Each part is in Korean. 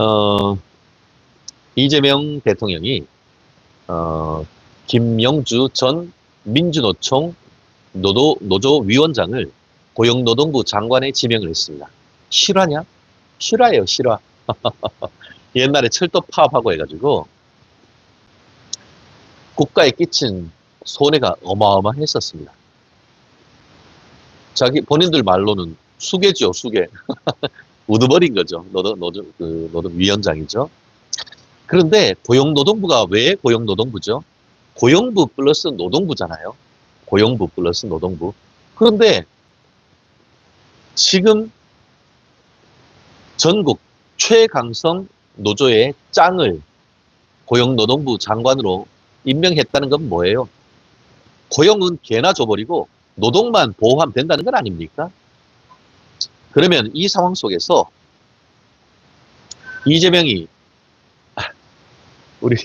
어, 이재명 대통령이 어, 김영주 전 민주노총 노도, 노조 위원장을 고용노동부 장관에 지명을 했습니다. 실화냐? 실화예요, 실화. 옛날에 철도 파업하고 해가지고 국가에 끼친 손해가 어마어마했었습니다. 자기 본인들 말로는 수개죠, 수개. 우두머린 거죠. 노동, 노동, 그 노동위원장이죠. 그런데 고용노동부가 왜 고용노동부죠? 고용부 플러스 노동부잖아요. 고용부 플러스 노동부. 그런데 지금 전국 최강성 노조의 짱을 고용노동부 장관으로 임명했다는 건 뭐예요? 고용은 개나 줘버리고 노동만 보호하면 된다는 건 아닙니까? 그러면 이 상황 속에서 이재명이 아, 우리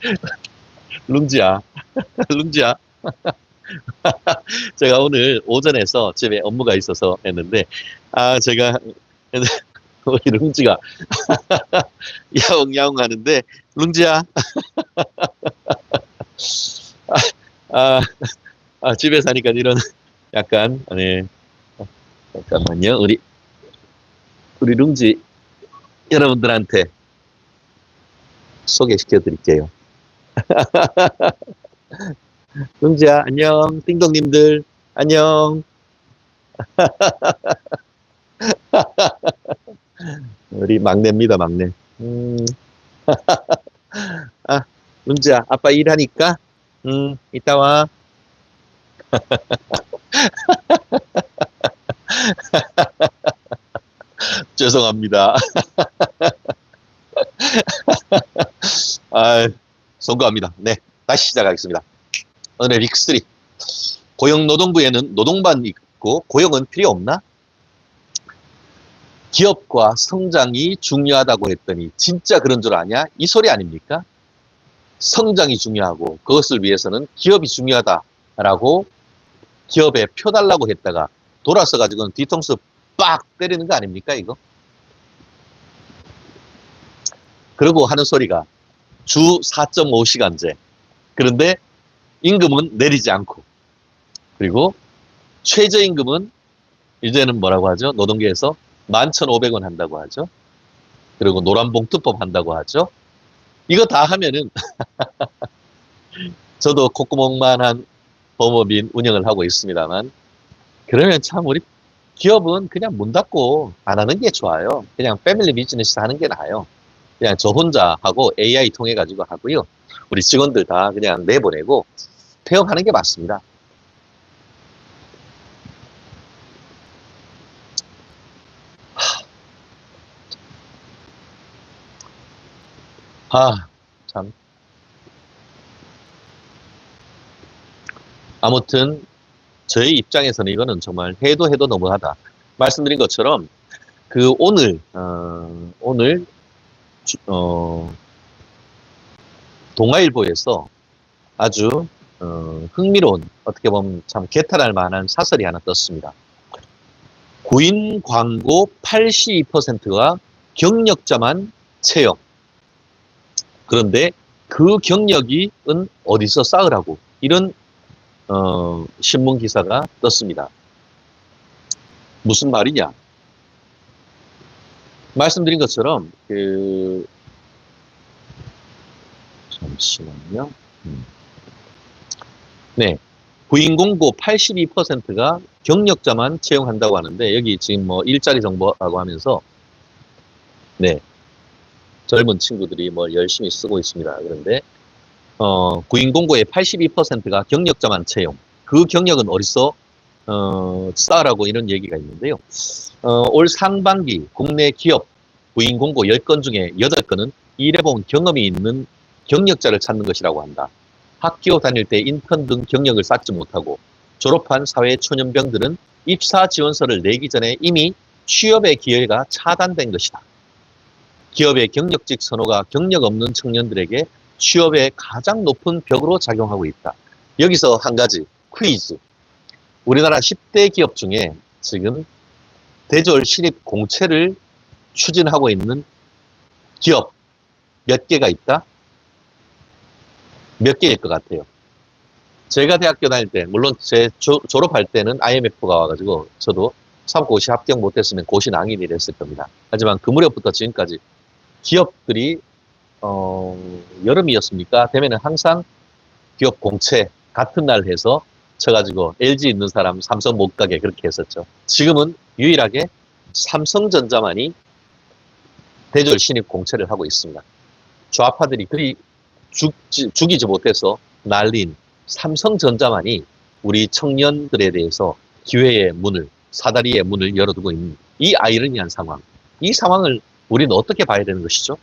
룽지야 룽지야. 제가 오늘 오전에서 집에 업무가 있어서 했는데 아 제가 우리 룽지가 야옹야옹 하는데 룽지야. 아, 아, 아, 집에 사니까 이런 약간 네 잠깐만요. 우리 우리 룽지 여러분들한테 소개시켜 드릴게요. 룽지야 안녕. 띵동님들 안녕. 우리 막내입니다 막내. 음. 아 룽지야 아빠 일하니까? 음 이따 와 죄송합니다 아 송구합니다 네 다시 시작하겠습니다 오늘 빅3 고용노동부에는 노동반 있고 고용은 필요 없나? 기업과 성장이 중요하다고 했더니 진짜 그런 줄 아냐? 이 소리 아닙니까? 성장이 중요하고 그것을 위해서는 기업이 중요하다라고 기업에 표 달라고 했다가 돌아서 가지고는 뒤통수 빡 때리는 거 아닙니까 이거? 그러고 하는 소리가 주 4.5시간제 그런데 임금은 내리지 않고 그리고 최저임금은 이제는 뭐라고 하죠? 노동계에서 11,500원 한다고 하죠. 그리고 노란봉투법 한다고 하죠. 이거 다 하면은 저도 콧구멍만한 법업인 운영을 하고 있습니다만 그러면 참 우리 기업은 그냥 문 닫고 안 하는 게 좋아요. 그냥 패밀리 비즈니스 하는 게 나아요. 그냥 저 혼자 하고 AI 통해 가지고 하고요. 우리 직원들 다 그냥 내보내고 폐업하는 게 맞습니다. 아, 참. 아무튼 저희 입장에서는 이거는 정말 해도 해도 너무하다. 말씀드린 것처럼 그 오늘 어, 오늘 주- 어, 동아일보에서 아주 어, 흥미로운 어떻게 보면 참 개탄할 만한 사설이 하나 떴습니다. 구인 광고 82%가 경력자만 채용. 그런데 그 경력이 은 어디서 쌓으라고 이런 어, 신문 기사가 떴습니다. 무슨 말이냐? 말씀드린 것처럼 그 잠시만요. 음. 네. 구인 공고 82%가 경력자만 채용한다고 하는데 여기 지금 뭐 일자리 정보라고 하면서 네. 젊은 친구들이 뭐 열심히 쓰고 있습니다. 그런데 어, 구인 공고의 82%가 경력자만 채용. 그 경력은 어디서 어, 쌓으라고 이런 얘기가 있는데요. 어, 올 상반기 국내 기업 구인 공고 10건 중에 8건은 일해본 경험이 있는 경력자를 찾는 것이라고 한다. 학교 다닐 때 인턴 등 경력을 쌓지 못하고 졸업한 사회 초년병들은 입사 지원서를 내기 전에 이미 취업의 기회가 차단된 것이다. 기업의 경력직 선호가 경력 없는 청년들에게 취업의 가장 높은 벽으로 작용하고 있다. 여기서 한 가지 퀴즈. 우리나라 10대 기업 중에 지금 대졸 신입 공채를 추진하고 있는 기업 몇 개가 있다? 몇 개일 것 같아요? 제가 대학교 다닐 때, 물론 제 조- 졸업할 때는 IMF가 와가지고 저도 사법고시 합격 못했으면 고시 낭인이 됐을 겁니다. 하지만 그 무렵부터 지금까지 기업들이 어, 여름이었습니까? 되면은 항상 기업 공채 같은 날 해서 쳐가지고 LG 있는 사람 삼성 못 가게 그렇게 했었죠. 지금은 유일하게 삼성전자만이 대졸 신입 공채를 하고 있습니다. 좌파들이 그리 죽지, 죽이지 못해서 날린 삼성전자만이 우리 청년들에 대해서 기회의 문을, 사다리의 문을 열어두고 있는 이 아이러니한 상황. 이 상황을 우리는 어떻게 봐야 되는 것이죠?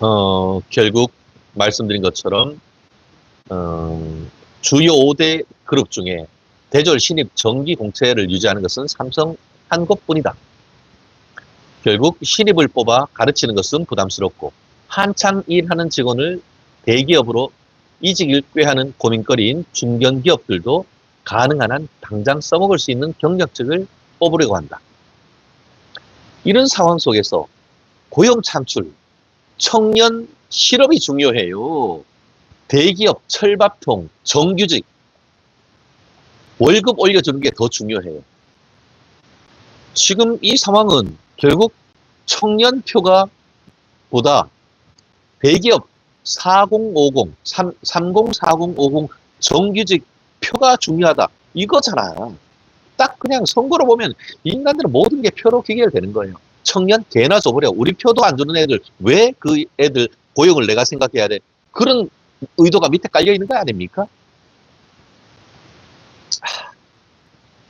어, 결국 말씀드린 것처럼 어, 주요 5대 그룹 중에 대졸 신입 정기 공채를 유지하는 것은 삼성 한 곳뿐이다. 결국 신입을 뽑아 가르치는 것은 부담스럽고 한창 일하는 직원을 대기업으로 이직을 꾀하는 고민거리인 중견기업들도 가능한 한 당장 써먹을 수 있는 경력직을 뽑으려고 한다. 이런 상황 속에서 고용 창출, 청년 실업이 중요해요. 대기업 철밥통, 정규직, 월급 올려주는 게 더 중요해요. 지금 이 상황은 결국 청년 표가 보다 대기업 4050, 3, 304050 정규직 표가 중요하다. 이거잖아. 딱 그냥 선거로 보면 인간들은 모든 게 표로 귀결되는 거예요. 청년 개나 줘버려. 우리 표도 안 주는 애들 왜 그 애들 고용을 내가 생각해야 돼? 그런 의도가 밑에 깔려 있는 거 아닙니까? 하,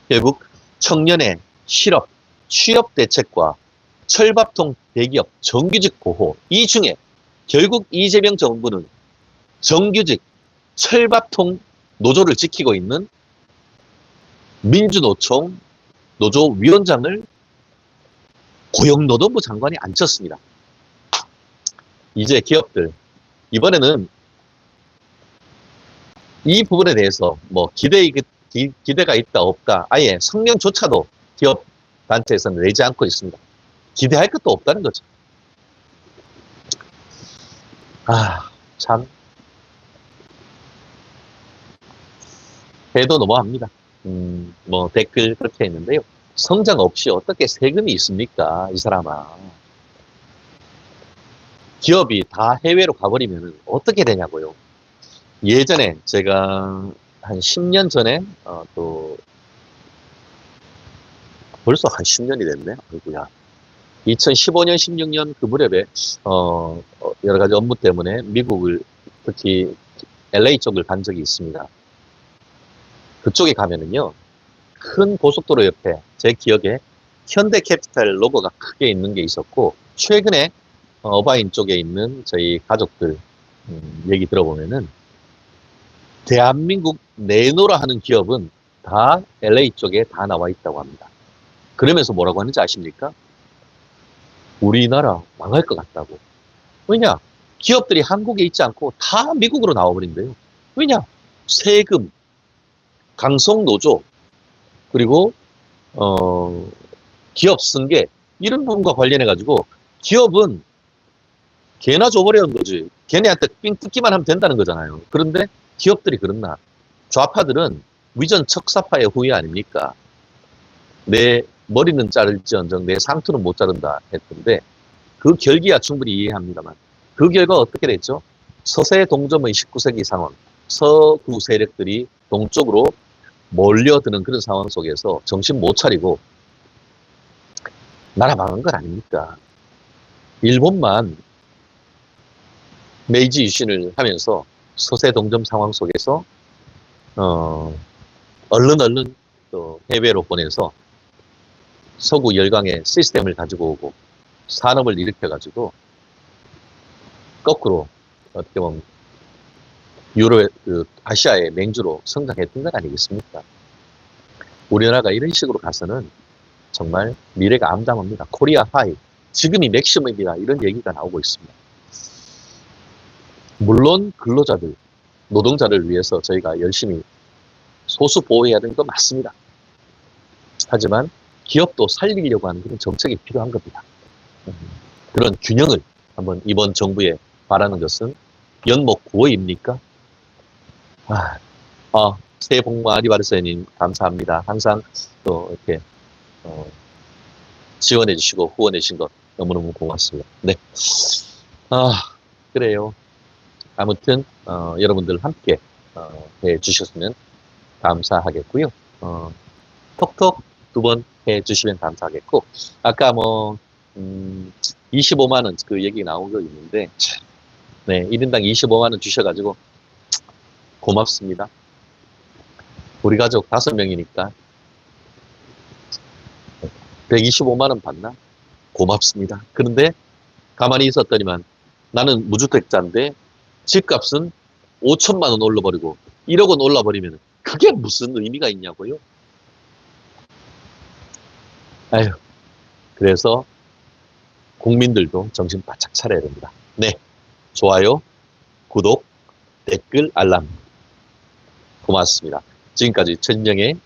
결국 청년의 실업, 취업 대책과 철밥통 대기업 정규직 보호 이 중에 결국 이재명 정부는 정규직 철밥통 노조를 지키고 있는 민주노총 노조 위원장을 고용노동부 장관이 앉혔습니다. 이제 기업들 이번에는 이 부분에 대해서 뭐 기대 기, 기대가 있다 없다 아예 성명조차도 기업 단체에서는 내지 않고 있습니다. 기대할 것도 없다는 거죠. 아, 참. 해도 너무합니다. 음, 뭐 댓글 그렇게 했는데요. 성장 없이 어떻게 세금이 있습니까? 이 사람아. 기업이 다 해외로 가버리면 어떻게 되냐고요. 예전에 제가 한 10년 전에 어, 또 벌써 한 10년이 됐네. 아이고야. 2015년, 16년 그 무렵에 어, 어, 여러 가지 업무 때문에 미국을 특히 LA 쪽을 간 적이 있습니다. 그쪽에 가면은요, 큰 고속도로 옆에 제 기억에 현대캐피탈 로고가 크게 있는 게 있었고, 최근에 어, 어바인 쪽에 있는 저희 가족들 음, 얘기 들어보면은 대한민국 내노라 하는 기업은 다 LA 쪽에 다 나와 있다고 합니다. 그러면서 뭐라고 하는지 아십니까? 우리나라 망할 것 같다고. 왜냐? 기업들이 한국에 있지 않고 다 미국으로 나와버린대요. 왜냐? 세금, 강성노조, 그리고, 어, 기업 승계, 이런 부분과 관련해 가지고 기업은 개나 줘버리는 거지. 걔네한테 삥 뜯기만 하면 된다는 거잖아요. 그런데 기업들이 그렇나? 좌파들은 위전 척사파의 후예 아닙니까? 내 머리는 자를지언정 내 상투는 못 자른다 했던데 그 결기야 충분히 이해합니다만 그 결과 어떻게 됐죠? 서세 동점의 19세기 상황, 서구 세력들이 동쪽으로 몰려드는 그런 상황 속에서 정신 못 차리고 나라 망한 건 아닙니까? 일본만 메이지 유신을 하면서 서세 동점 상황 속에서 어, 얼른 얼른 또 해외로 보내서 서구 열강의 시스템을 가지고 오고 산업을 일으켜 가지고 거꾸로 어떻게 보면 유로 그 아시아의 맹주로 성장했던 건 아니겠습니까? 우리나라가 이런 식으로 가서는 정말 미래가 암담합니다. 코리아 하이 지금이 맥시멈이다 이런 얘기가 나오고 있습니다. 물론 근로자들 노동자를 위해서 저희가 열심히 소수 보호해야 되는 건 맞습니다. 하지만 기업도 살리려고 하는 그런 정책이 필요한 겁니다. 그런 균형을 한번 이번 정부에 바라는 것은 연목 9호입니까? 아, 아, 새해 복 많이 받으세요님 감사합니다. 항상 또 이렇게 어, 지원해 주시고 후원해 주신 것 너무너무 고맙습니다. 네. 아, 그래요. 아무튼 어, 여러분들 함께 어, 해 주셨으면 감사하겠고요. 어, 톡톡 두 번 해 주시면 감사하겠고 아까 뭐 음, 25만 원 그 얘기 나온 거 있는데 참, 네, 1인당 25만 원 주셔 가지고 고맙습니다. 우리 가족 다섯 명이니까 125만 원 받나? 고맙습니다. 그런데 가만히 있었더니만 나는 무주택자인데 집값은 5천만 원 올라버리고 1억 원 올라버리면 그게 무슨 의미가 있냐고요? 아유, 그래서 국민들도 정신 바짝 차려야 됩니다. 네, 좋아요, 구독, 댓글, 알람 고맙습니다. 지금까지 전영의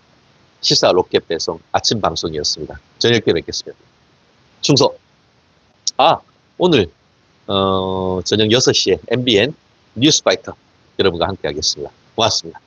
시사 로켓 배송 아침 방송이었습니다. 저녁에 뵙겠습니다. 충성. 아, 오늘 어, 저녁 6시에 MBN 뉴스파이터 여러분과 함께 하겠습니다. 고맙습니다.